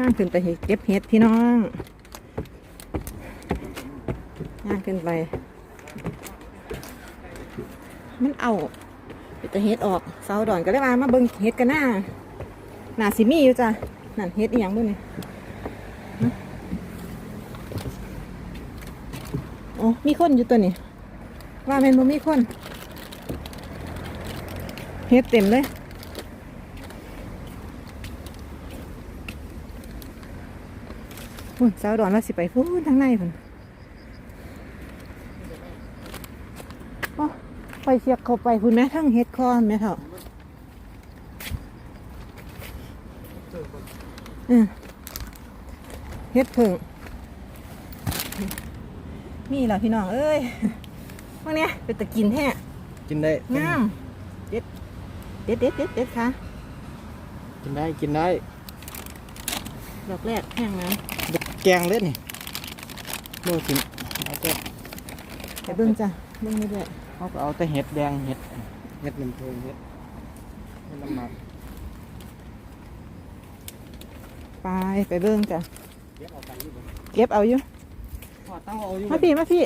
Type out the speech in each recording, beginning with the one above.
ข้างขึ้นไปเก็บเห็ดพี่น้องย่างขึ้นไป มันเอาไปแต่เห็ดออกเสาดอนก็เลยมามาเบิ่งเห็ดกันหน้าหน้าสิมีอยู่จ้ะนั่นเห็ดอีหยังบุ้นี่โอ้มีคนอยู่ตัวนี้ว่าแม่นบ่มีคนเฮ็ดเต็มเลย พุ่นสาวดอนเราสิไปพูนทางในพุ่นโอ้ไปเสียกเข้าไปพุ่นแม่ทั้งเฮ็ดคอนแม่เถอะอืมเฮ็ดผึ่งนี่ล่ะพี่น้องเอ้ยวันเนี้ยเป็นตะกินแท้กินได้งามเด็ดเด็ดเด็ดเด็ดเด็ดค่ะ กินได้กินได้ ดอกแรกแห้งน้แกงเล่นนี่โม่กินเอาแต่ำไปเบิ้งจ้ะเบิ้งนี่ด้วยเขาก็เอาแต่เห็ดแดงเห็ดเห็ดน้ำเทงเห็ดเห็ดน้ำหมักไปไปเบิ้งจ้ะเก็บเอาไปอยู่บนเก็บเอาอยู่พอตั้งเอาอยู่บมานพี่มาพี่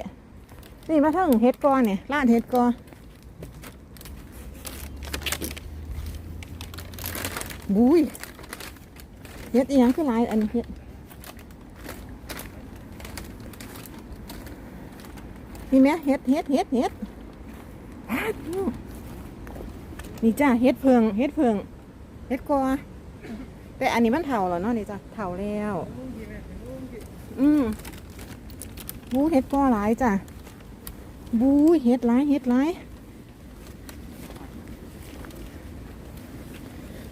นี่มาทั้งเฮ็ดกอเนี่ยร้านเฮ็ดกอบุ้ย เฮ็ดอีหยังคือหลายอันนี้เฮ็ดนี่แม่เฮ็ดเฮ็ดเฮ็ดเฮ็ดนี่จ้าเฮ็ดเพิงเฮ็ดเพิงเฮ็ดกอแต่อันนี้มันเฒ่าแล้วเนาะนี่จ้ะเฒ่าแล้ว อืมบูเฮ็ดกอหลายจ้ะบูเฮ็ดหลายเฮ็ดหลาย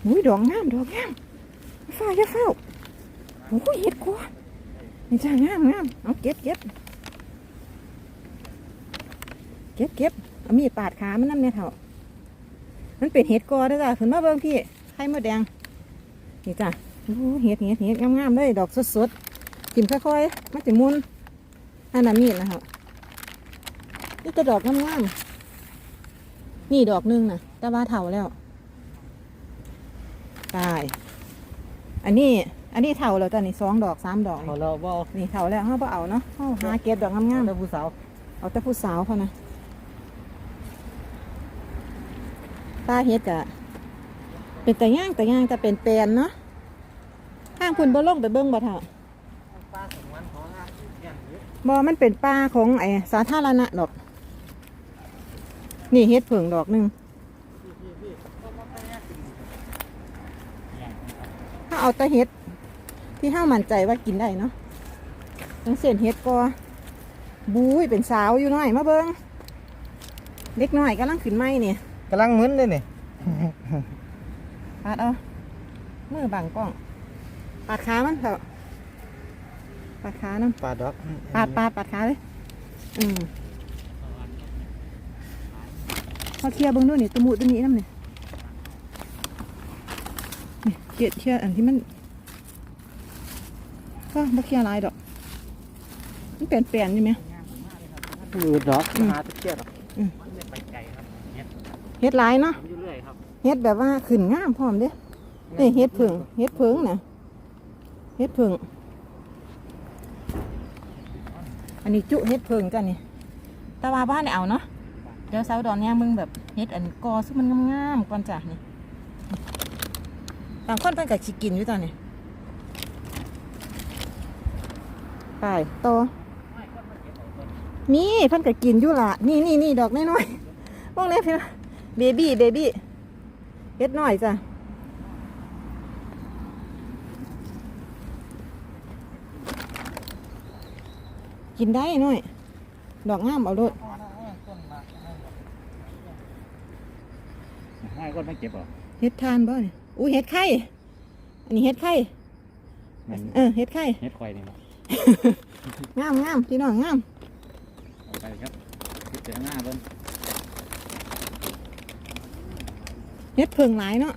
บุ้ยดอกงามดอกงาม ฟ้าอย่าเฝ้าโอ้ยเฮ็ดกอนี่จ้างามงามเอาเก็บเก็บเก็บเก็บเอามีดปาดขามันนั่นเนี่ยเถ่ามันเป็นเห็ดกอด้อจ้ะขึ้นมาเบิ่งพี่ไข่มดแดงนี่จ้ะโอ้เห็ดเห็ดเห็ดงามๆเลยดอกสดๆกินค่อยๆมันจะมุนอันนั้นมีดนะครับนี่จะดอกงามๆนี่ดอกหนึงนะแต่ว่าเถาแล้วตาย อันนี้ อันนี้เถาแล้วจ้ะนี่สองดอกสามดอกเขาเราว่านี่เถาแล้วเขาบ่เอาเนาะเขาหาเก็บดอกงามแต่ผู้สาวๆเอาแต่ผู้สาวเขานะตาเฮ็ดกะเป็นแต่ย่างแต่ย่างแต่เป็นแปลนเนาะข้างคุณบ่ลงไปเบิ้งบ่เถาปลาสงวนของอาแกงเยอะบอมันเป็นป่าของไอ้สาธารณะดอก นี่เฮ็ดเผิงดอกหนึ่งถ้า เอาแต่เฮ็ด ที่ห้ามั่นใจว่ากินได้เนาะตั้งเส้นเฮ็ดก็บุ้ยเป็นสาวอยู่หน่อยมาเบิงเล็กน้อยกำลังขึ้นไม้เนี่ยกำลังมึนเลยนี่ปาดเอามือบังกล้องปาดขามันเถอะปาดขาน้ำปลาดอกปาดปาดปาดขาเลยอืมพอเคลียร์เบิ้งด้วยนี่ตะมูตะมีน้ำเนี่ย นี่เกลียดเคลียร์อันที่มันก็บ่เคลียร์หลายดอก มันเปลี่ยนเปลี่ยนๆอยู่ไหมอืดดอกอืมหาตะเกียบดอกอืมมันไม่ไปไกลครับเห็ดเฮ็ดหลายเนาะผมอยู่เรื่อยครับเฮ็ดแบบว่าขึ้นงามพร้อมเด้นี่เฮ็ดผึ่งเฮ็ดผึ่งน่ะเฮ็ดผึ่งอันนี้จุเฮ็ดผึ่งจ้ะนี่แต่ว่าบ้านได้เอาเนาะเดี๋ยวสาวดอนย่างมึงแบบเฮ็ดอันกอซึ่งมันงามๆก่อนจ้ะนี่ บางคนเพิ่นก็สิกินอยู่ตอนนี้ไปโตนี่เพิ่นก็กินอยู่ล่ะนี่นี่นี่ดอกน้อยๆพวกนี้พี่เบบี้เบบี้เฮ็ดน้อยจ้ะกินได้น้อย ดอกงามเอาโลดให้คนไม่เก็บหรอเฮ็ดทานบ่เนี่ย อุ้ยเฮ็ดไข่ อันนี้เฮ็ดไข่ เออเฮ็ดไข่เห็ดควายนี่งามงามพี่น้องงาม เอาไปครับพิจารณาเบิ่งเฮ็ดเพิงหลายเนาะ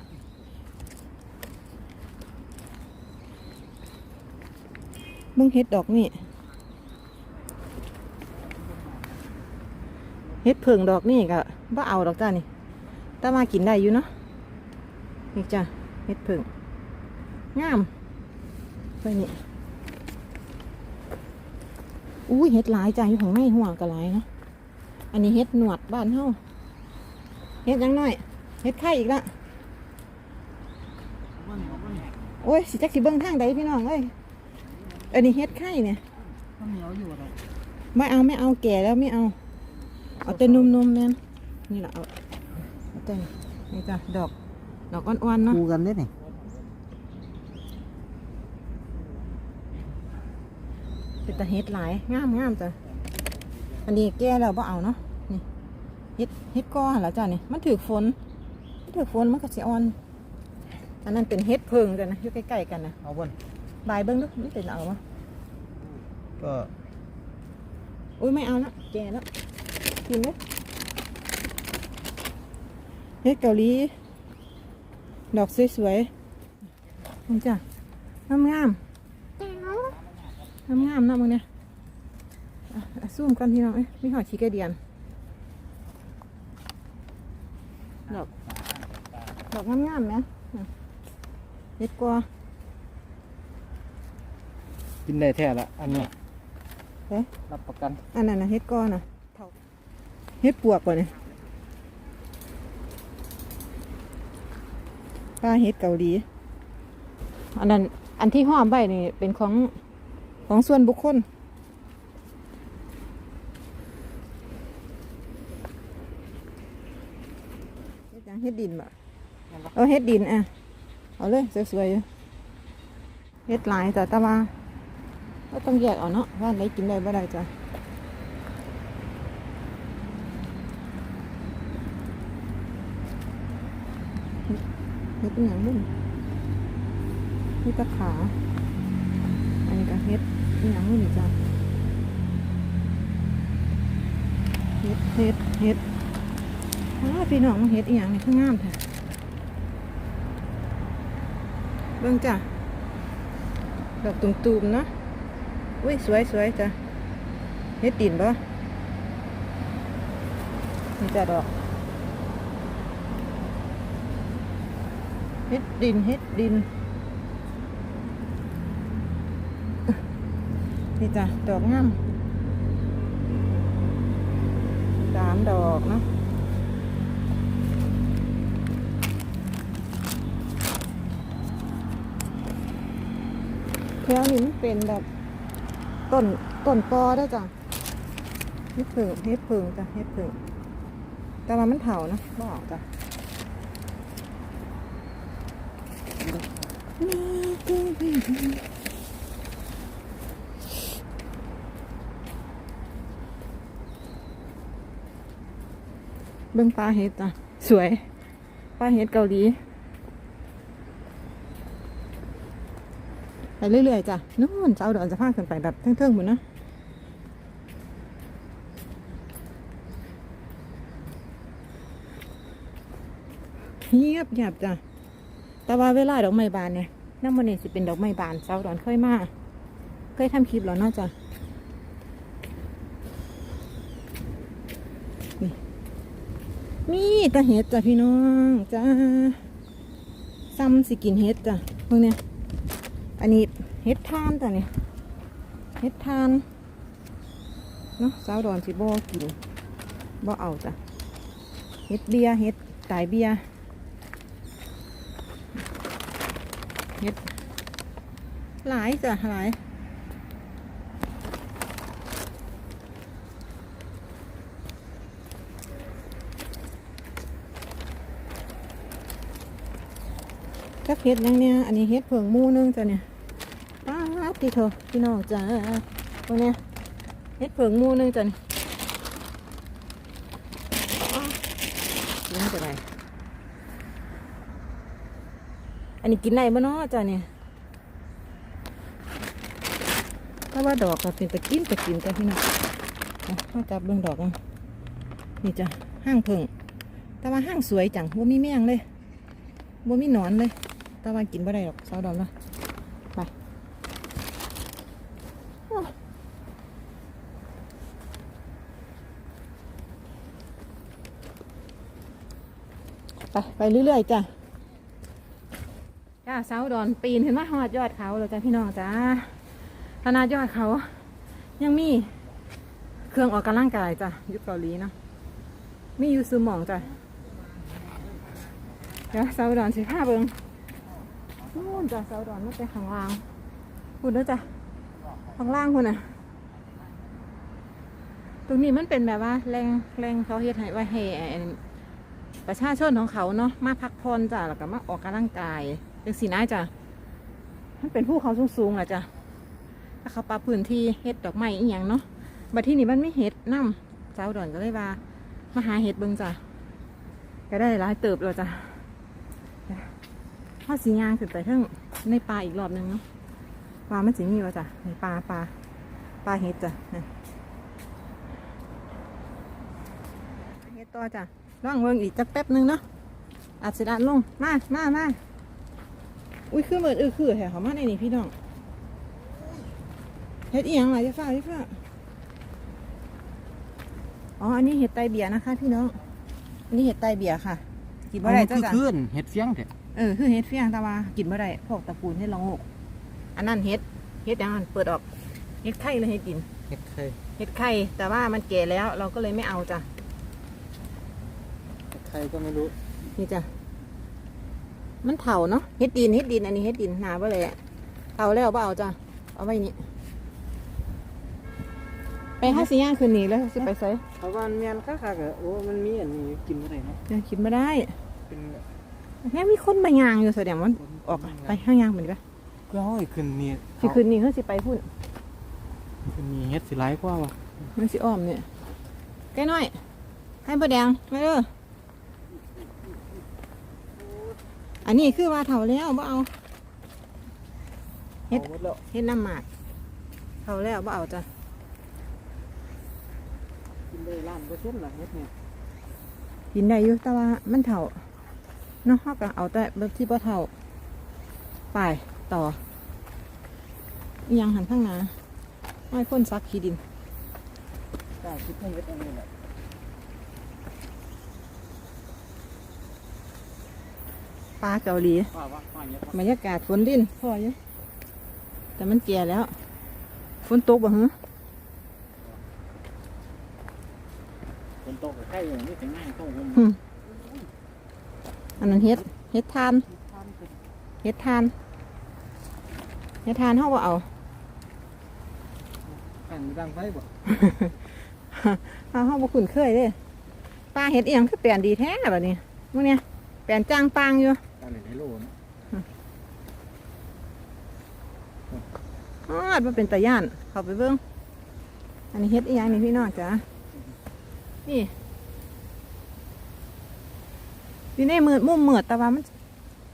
เบิ่งเฮ็ดดอกนี่ เฮ็ดเพิงดอกนี่ก็บ่เอาดอกจ้านี่ แต่มากินได้อยู่เนาะ นี่จ้ะเฮ็ดเพิงงามไปนี่อุ้ยเฮ็ดหลายจ้ะอยู่ของไม่หัวก็หลายเนาะอันนี้เฮ็ดหนวดบ้านเฮาเฮ็ดยังน้อยเฮ็ดไข่อีกละโอ้ยสิจักสิเบิ่งทางใดพี่น้องเอ้ยอันนี้เฮ็ดไข่เนี่ยไม่เอาไม่เอาแก่แล้วไม่เอา เอาแต่นุ่มๆแม่นนี่แหละเอาเอาแต่นี่จ้ะดอก ดอกอ่อนๆเนาะ คู่กันได้นี่เป็นตะเฮ็ดหลายงามงามจ้ะ อันนี้แก่แล้วบ่เอาเนาะ นี่เฮ็ดเฮ็ดก้อแล้วจ้ะนี่ มันถือฝนมันถือฝนมันก็สิอ่อน อันนั้นเป็นเฮ็ดเพิงจ้ะนะอยู่ใกล้ๆกันนะเอาบนบายเบิ่งดูมันเป็นเอาบ่ก็อุ้ยไม่เอาละแก่แล้วกินเลยเฮ็ดเกาหลี ดอกสวยๆนี่จ้ะงามงามงามงามๆเนาะมึงเนี่ยอะอะซูมกันพี่น้องเอ้ยมีหอยชีกระเดียน ดอก ดอกงามๆไหมอะเฮ็ดกว่ากินได้แท้ละอันนี้เอ๊ะรับประกัน อันนั้นนะเฮ็ดก้อนนะเฮ็ดปวกก่อนเนี่ย ป้าเฮ็ดเกาหลี อันนั้นอันที่ห้อมใบนี่เป็นของของส่วนบุคคล เฮ็ดหยังเฮ็ดดินบ่เอาเฮ็ดดินอะ เอาเลยสวยๆอยู่เฮ็ดหลายแต่ตะว่าก็ต้องแยกเอาเนาะว่าอันไหนกินได้บ่ได้จ้ะ เฮ็ดอหย่างบุ่นเฮ็ดตะขา อันนี้ก็เฮ็ดอหย่างบุ่นจ้ะเฮ็ดเฮ็ดเฮ็ดอ้าพี่น้องเฮ็ดอีหยังนี่คืองามแท้เบิ่งจ้ะดอกตุ่มๆเนาะอุ้ยสวยสวยจ้ะเฮ็ดดินบ่นี่จ้ะดอก ฮ็ดดินเฮ็ดดิน นี่จ้ะ ดอกงามสามดอกเนาะแถวนี้มันเป็นแบบต้นต้นปอได้จ้ะเฮ็ดเพิงเฮ็ดเพิงจ้ะเฮ็ดเพิงแต่ว่ามันเผานะบ่ออกจ้ะ เบิ่งปลาเฮ็ดจ้ะสวย ปลาเฮ็ดเกาหลี ไปเรื่อยๆจ้ะนู่นเจ้าเดินจะพาขึ้นไปแบบเทิงๆหมดนะเงียบหยบจ้ะ แต่ว่าเวลาดอกไม้บานเนี่ย น้ำมันนี่สิเป็นดอกไม้บานเจ้าดอนเคยมาเคยทำคลิปแล้วเนาจะมีแตะเห็ดจ้ะพี่น้องจ้าซ้ำสิกินเห็ดจ้ะพวกเนี้ยอันนี้เฮ็ดทานจ้ะเนี่ยเฮ็ดทานเนาะสาวดอนสิบ่กินบ่เอาจ้ะเฮ็ดเบียเฮ็ดตายเบีย เฮ็ดหลายจ้ะหลายจักเฮ็ดยังเนี่ย อันนี้เฮ็ดเผิงมูนึงจ้ะเนี่ยป้าติเถอะพี่น้องจ้าตรงเนี้ยเฮ็ดเผิงมูหนึงจ้ะนี่อ้าวกินจะไร อันนี้กินได้บ่เนาะจ้ะเนี่ยถ้าว่าดอกก็เป็นตะกินตะกินจ้ะพี่น้องเอามาจับเบิ่งดอกกันนี่จ้ะห้างเผิงแต่ว่าห้างสวยจังบ่มีแมงเลยบ่มีหนอนเลย แต่ว่ากินบ่ได้หรอกสาวดอกเนาะไป ไปเรื่อยๆจ้ะ จ้าจ้าเสาดอนปีนขึ้นมาหอดยอดเขาเลยจ้าพี่น้องจ้าขนาดยอดเขา ยังมีเครื่องออกกำลังกายจ้ะยุคเกาหลีเนาะมียูซูหมองจ้ะเดี๋ยวเสาดอนสิผ้าเบิงนู่นจ้ะเสาดอนมันเป็นข้างล่างคุณเด้อจ้ะข้างล่างคุณน่ะตรงนี้มันเป็นแบบว่าแรงแรงเขาเฮ็ดให้ไว้ให้ประชาชนของเขาเนาะมาพักผ่อนจ้ะแล้วก็มาออกกำลังกาย เป็นสีน้าจ้ะมันเป็นภูเขาสูงๆแหละจ้ะถ้าเขาปรับพื้นที่เฮ็ดดอกไม้อีหยังเนาะบัดที่นี่มันไม่เฮ็ดน้ำเจ้าดอนก็เลยว่ามาหาเฮ็ดเบิ่งจ้ะก็ได้หลายเติบเลยจ้ะข้าสียางขึ้นไปเทั้งในป่าอีกรอบหนึงเนาะป่ามันสิมีวะจ้ะในป่าป่าป่าเฮ็ดจ้ะเฮ็ดต่อจ้ะลองเบิ่งอีกจักแป๊บนึงเนาะอาจสิดันลงมามามา อุ้ยคือเหมือนเออคือแถวเขามาในนี่พี่น้องเฮ็ดอีหยังล่ะจะฟ้าจะฟ้าอ๋ออันนี้เห็ดไตเบียร์นะคะ พี่น้องอันนี้เห็ดไตเบียร์ค่ะ กินบ่ได้จ้ะคือจ้ะขึ้นเห็ดเฟี้ยงเถอะเออคือเห็ดเฟี้ยงแต่ว่ากินบ่ได้พวกตระกูลเห็ดละโงกอันนั้นเห็ดเห็ดอย่างนั้นเปิดออกเห็ดไข่เลยให้กินเห็ดเคยเห็ดไข่แต่ว่ามันแก่แล้วเราก็เลยไม่เอาจ้ะเห็ดใครก็ไม่รู้นี่จ้ะ มันเถาเนาะเฮ็ดดินเฮ็ดดินอันนี้เฮ็ดดินหนาไปเลยอะเถาแล้วเปล่เอาจ้ะเอาไว้นี่ไปห้าสี่ย่างคืนนี้แล้วสิไปไสเพราะว่ามันเมียนค่าๆก็โอ้มันมีอันนี้กินอะไรเนาะยังคิดไม่ได้เป็นแค่มีคนมายางอยู่แสดงว่าออกไปห้างยางเหมือนกันก็ห้อยขึ้นนี่สิคืนนี้เฮ้ยสิไปพุ่นขึ้นนี่เห็ดสิร้ายกว่าวะมันสิอ้อมเนี่ยแกน้อยให้บะแดงมาเด้ออั นนี้คือว่าเถาแล้วบ่เอาเฮ็ดอาหมดแล้วเฮ็ดน้ำหมากเถาแล้วบ่เอาจ้ะกินได้ล้านเปอร์เซ็นต์ละเห็ดเนี่ยกินได้อยู่แต่ว่ามันเถาเนาะเฮาก็เอาแต่แบบที่บ่เถาไปต่ออิหยังหันข้างหน้าไม่พ่นซักขี้ดินกล้าคิดให้เห็ดอันนี้แหละ ปลาเกาหลีว่าว่าว่าเห็ดบรรยากาศฝนดินพออยู่แต่มันแก่แล้ว ฝนตกบ่ฮะคนโตกับไข่อย่างนี้ถึงง่ายโตมันอืมอันนั้นเฮ็ดเฮ็ดทานเฮ็ดทานเฮ็ดทานเฮาบ่เอาขันดังไฟบ่เอาเฮาบ่คุ้นเคยเด้ปลาเฮ็ดอีหยังคือแปลนดีแท้บัดนี้มื้อเนี้ยแปลนจ้างปางอยู่ อนนี้ให้โลนะอ้อมันเป็นตาย่าน เข้าไปเบิ่งอันนี้เฮ็ดอีหยังนี่พี่น้องจ๋านี่อยู่ในมืดมุมมืดแต่ว่ามัน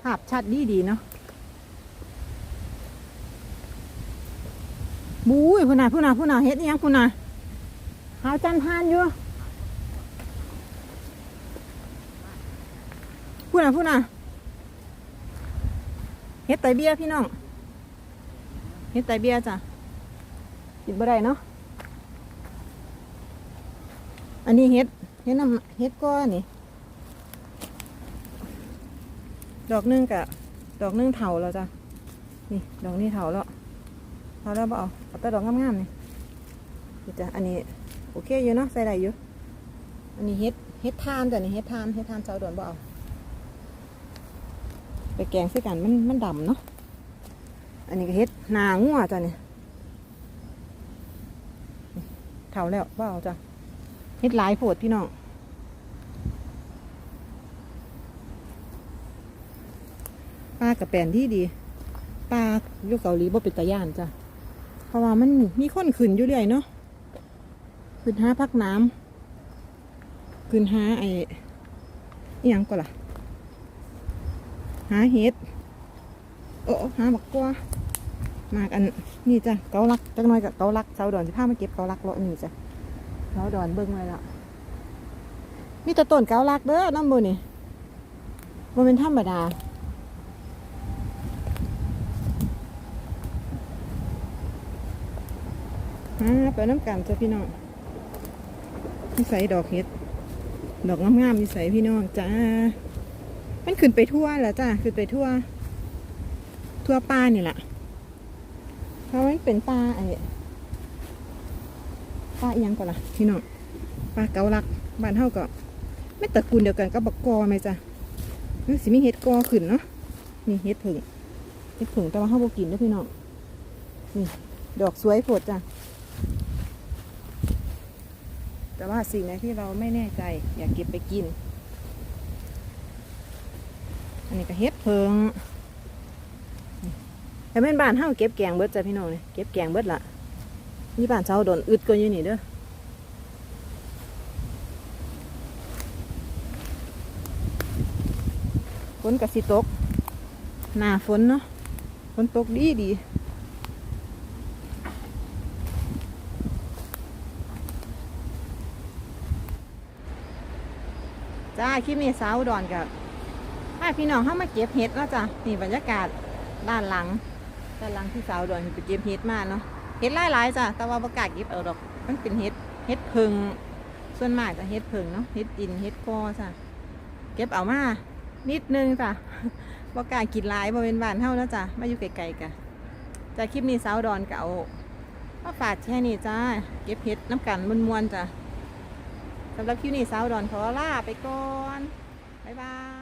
ภาพชัดดีดีเนาะบุ้ยพูน่ะพูน่ะพูน่ะเฮ็ดอีหยังพูน่ะหาจันทานอยู่พูน่ะพูน่ะ เฮ็ดไตเบี้ยพี่น้องเฮ็ดไตเบี้ยจ้ะกินบ่ได้เนาะอันนี้เฮ็ดเฮ็ดน้ำเฮ็ดก้อนนี่ดอกนึงกะดอกนึงเถาแล้วจ้ะนี่ดอกนี้เถาแล้วเถาแล้วบ่เอาเอาแต่ดอกงามๆนี่จ้ะอันนี้โอเคอยู่เนาะใส่ได้อยู่อันนี้เฮ็ดเฮ็ดทานจ้ะนี่เฮ็ดทานเฮ็ดทานเสาด่วนบ่เอา ไปแกงใส่กันมันมันดำเนาะอันนี้ก็เฮ็ดนางัวจ้ะเนี่ยเท่าแล้วเปล่เอาจ้ะเฮ็ดหลายโพดพี่น้องปลากระแปนที่ดีปลาอยู่เกาหลีบ่เป็นตาย่านจ้ะเพราะว่ามันมีคนขึ้นอยู่เรื่อยเนาะขึ้นหาพักน้ำขึ้นหาไอ้อิหยังก็ล่ะ หาเห็ดโอ้หาบักกัวมากอันนี่จ้ะเกาลักจักหน่อยกับเกาลักเสาดอนสิพามาเก็บเกาลักเลาะนี่จ้ะเสาดอนเบิ่งไว้ละมีแต่ต้นเกาลักเด้อน้ำมือนี่มันเป็นธรรมดาฮะไปน้ำกันจ้ะพี่น้องนิสัยดอกเห็ด ดอกงามๆนิสัยพี่น้องจ้า มันขึ้นไปทั่วแล้วจ้ะขึ้นไปทั่ว ทั่วป้านี่แหละเพราะมันเป็นปลาไอ้ปลาเอียงก่อนล่ะพี่น้องปลาเกาลักบ้านเฮาก็ไม่ตระกูลเดียวกันกับบักกอไหมจ้ะมันสิมีเห็ดกอขึ้นเนาะนี่เห็ดผึ่งเห็ดผึ่งแต่ว่าเฮาบกินด้อพี่น้องนี่ดอกสวยโพดจ้ะแต่ว่าสิ่งไหนที่เราไม่แน่ใจ อย่าเก็บไปกิน อันนี้ก็เห็ดเพิงแต่แม่นบ้านเฮาเก็บแกงเบิดจ้ะพี่น้องเนี่ยเก็บแกงเบิดละนี่บ้านเช้าโดนอึดก็อยู่นี่เด้อฝนกับสิตก หน้าฝนเนาะฝนตกดีดีจ้าคลิปนี้สาวดอนกับ พี่น้องเข้ามาเก็บเห็ดเนาะจ้ะนี่บรรยากาศด้านหลังด้านหลังที่สาวดอนไปเก็บเห็ดมาเนาะเห็ดหลายๆจ้ะแต่ว่าประกาศเก็บเอาดอก มันเป็นเห็ดเห็ดเพิงส่วนมากจะเห็ดเพิงเนาะเห็ดดินเห็ดกอจ้ะเก็บเอามานิดนึงจ้ะประกาศกินหลายบริเวณบ้านเท่านะจ้ะมาอยู่ไกลๆกันจากคลิปนี้สาวดอนก็เอามาฝากแค่นี้จ้าเก็บเห็ดน้ำกันมวนๆจ้ะสำหรับคลิปนี้สาวดอนขอลาไปก่อนบ๊ายบาย